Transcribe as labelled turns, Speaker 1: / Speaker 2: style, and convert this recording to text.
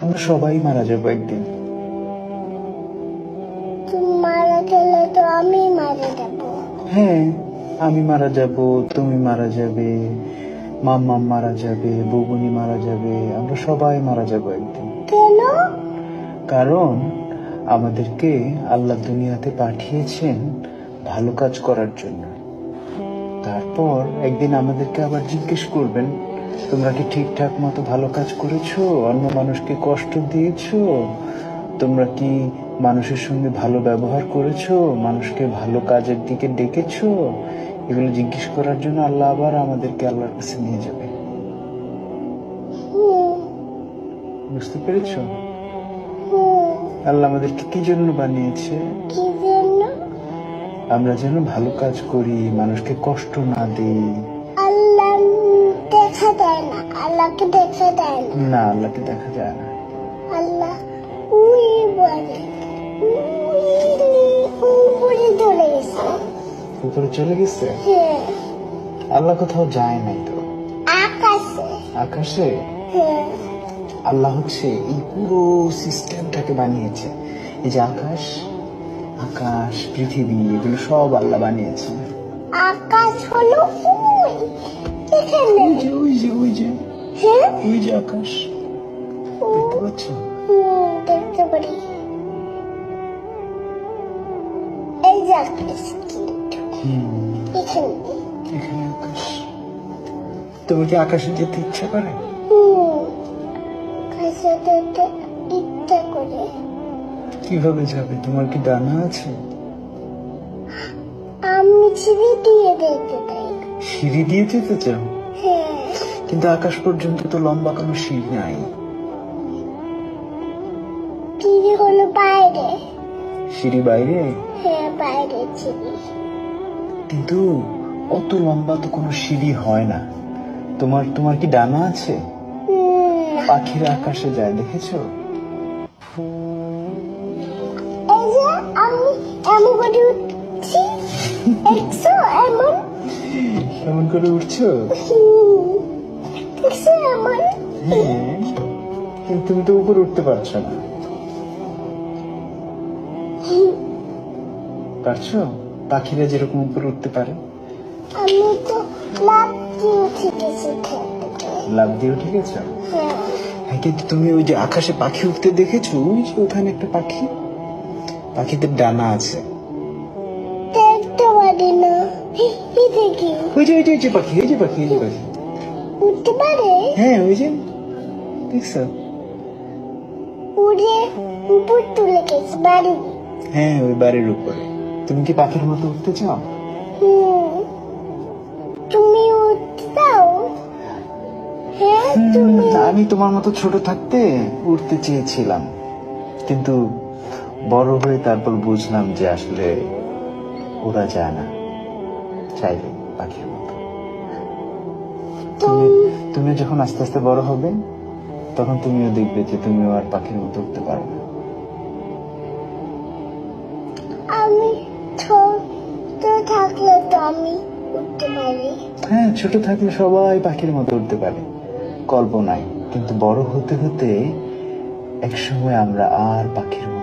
Speaker 1: আমরা সবাই মারা যাব একদিন।
Speaker 2: তুমি মারা গেলে তো আমি মারা যাব।
Speaker 1: হ্যাঁ আমি মারা যাব তুমি মারা যাবে মাম্মা মারা যাবে বগুনি মারা যাবে আমরা সবাই মারা যাব একদিন।
Speaker 2: কেন?
Speaker 1: কারণ আমাদেরকে আল্লাহ দুনিয়াতে পাঠিয়েছেন ভালো কাজ করার জন্য। তারপর একদিন আমাদেরকে আবার জিজ্ঞেস করবেন তোমরা কি ঠিকঠাক মতো ভালো কাজ করেছ? অন্য মানুষকে কষ্ট দিয়েছ? তোমরা কি মানুষের সঙ্গে ভালো ব্যবহার করেছ? মানুষকে ভালো কাজের দিকে ডেকেছো? এগুলো জিজ্ঞেস করার জন্য আল্লাহ আবার আমাদেরকে আল্লাহর কাছে নিয়ে যাবে। বুঝতে পেরেছ? আল্লাহ আমাদেরকে কি জন্য বানিয়েছে? আমরা যেন ভালো কাজ করি মানুষকে কষ্ট না দিই।
Speaker 2: দেখা দেয় না আল্লাহকে দেখা দেয় না।
Speaker 1: না আল্লাহকে দেখা যায় না।
Speaker 2: আল্লাহ উই বলে উপরে ধরে গেছে।
Speaker 1: উপরে চলে গেছে?
Speaker 2: হ্যাঁ।
Speaker 1: আল্লাহ কোথাও যায় নাই তো?
Speaker 2: আকাশে।
Speaker 1: আকাশে?
Speaker 2: হ্যাঁ।
Speaker 1: আল্লাহ হচ্ছে এই পুরো সিস্টেমটাকে বানিয়েছে। এই যে আকাশ আকাশ পৃথিবী এগুলো সব আল্লাহ বানিয়েছে।
Speaker 2: আকাশ হলো
Speaker 1: ওই ওই যে ওই যে
Speaker 2: হ্যাঁ
Speaker 1: আকাশ দেখতে পাচ্ছ
Speaker 2: হুম, দেখতে পারি। এই যে আকাশ এখানে।
Speaker 1: এখানে আকাশ। তোমার কি আকাশে যেতে ইচ্ছা করে?
Speaker 2: যেতে ইচ্ছা করে।
Speaker 1: কীভাবে যাবে? তোমার কি ডানা আছে?
Speaker 2: আমি ছিঁড়ে দিয়ে দেখতে চাই।
Speaker 1: সিঁড়ি দিয়ে যেতে চাও? কিন্তু আকাশ পর্যন্ত তো লম্বা কোনো সিঁড়ি নাই।
Speaker 2: চিড়ি হলো বাইরে।
Speaker 1: সিঁড়ি বাইরে?
Speaker 2: হ্যাঁ বাইরে চিড়ি
Speaker 1: কিন্তু অত লম্বা তো কোনো সিঁড়ি হয় না। তোমার তোমার কি ডানা আছে? পাখিরা আকাশে যায় দেখেছ?
Speaker 2: এই এমন করে উঠছি এমন?
Speaker 1: এমন করে উঠছো?
Speaker 2: এমন
Speaker 1: হ্যাঁ কিন্তু তুমি তো উপরে উঠতে পারছ না। পারছ? পাখিরা যেরকম উপরে উঠতে পারে।
Speaker 2: আমি তো লাভ দিয়ে উঠে গেছি
Speaker 1: লাভ দিয়ে উঠে গেছো?
Speaker 2: হ্যাঁ।
Speaker 1: হ্যাঁ কিন্তু তুমি ওই যে আকাশে পাখি উঠতে দেখেছ? ওই যে ওখানে একটা পাখি। পাখিদের ডানা আছে।
Speaker 2: দেখতে পারি না।
Speaker 1: ওই যে ওই যে ওই যে পাখি এই যে পাখি এই যে পাখি।
Speaker 2: উঠতে পারে?
Speaker 1: হ্যাঁ ওই যে দেখছ?
Speaker 2: উড়ে উপর তুলে গেছে বাড়ি।
Speaker 1: হ্যাঁ ওই বাড়ির উপরে। তুমি কি পাখির মতো উঠতে চাও?
Speaker 2: তুমি উঠতে দাও। হ্যাঁ তুমি
Speaker 1: আমি তোমার মতো ছোট থাকতে উঠতে চেয়েছিলাম। কিন্তু বড় হয়ে তারপর বুঝলাম যে আসলে ওরা যায় না। চাইলে পাখির মতো। তুমি তুমি যখন আস্তে আস্তে বড় হবে তখন তুমিও দেখবে যে তুমিও আর পাখির মতো উঠতে পারবে না।
Speaker 2: আমি ছোট থাকলে তো আমি উঠতে পারি।
Speaker 1: হ্যাঁ ছোট থাকলে সবাই পাখির মতো উঠতে পারে। কল্পনায়। কিন্তু বড় হতে হতে এক সময় আমরা আর পাখির মতো